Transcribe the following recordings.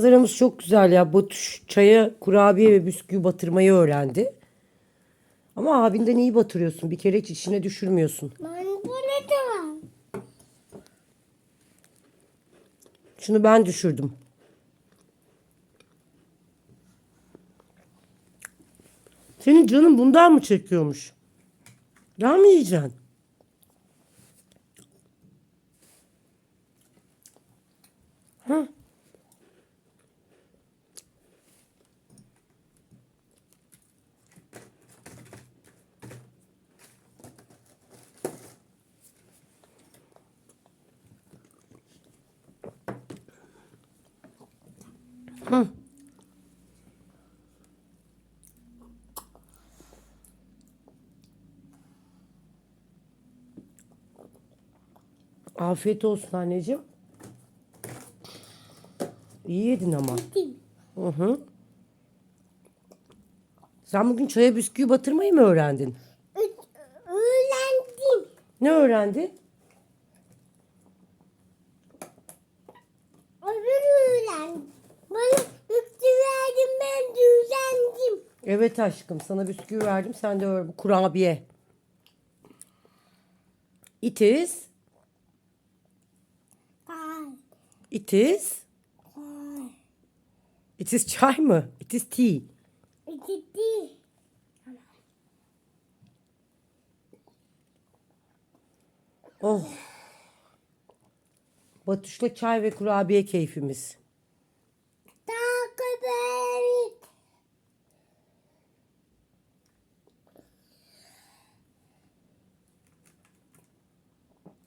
Manzaramız çok güzel ya. Batuş çaya kurabiye ve bisküvi batırmayı öğrendi. Ama abinden iyi batırıyorsun. Bir kere hiç içine düşürmüyorsun. Ben bu ne tamam. Şunu ben düşürdüm. Senin canın bundan mı çekiyormuş? Daha mı yiyeceksin? Hı? Hı. Afiyet olsun anneciğim. İyi yedin ama. Hı hı. Sen bugün çaya bisküvi batırmayı mı öğrendin? Öğrendim. Ne öğrendin? Öbür öğrendim. Evet aşkım sana bisküvi verdim. Sen de öyle kurabiye. It is. It is. It is çay mı? It is tea. İki değil. Oh. Batuş'la çay ve kurabiye keyfimiz.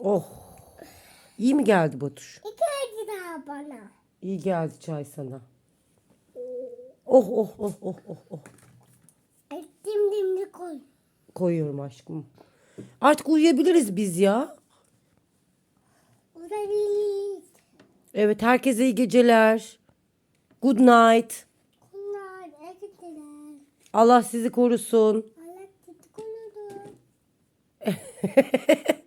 Oh. İyi mi geldi Batuş? İki acı daha bana. İyi geldi çay sana. Oh oh oh oh oh oh. Ettim dimdi koy. Koyuyorum aşkım. Artık uyuyabiliriz biz ya. Olabilir. Evet herkese iyi geceler. Good night. Bunlar ektiler. Allah sizi korusun. Allah tutukunudur.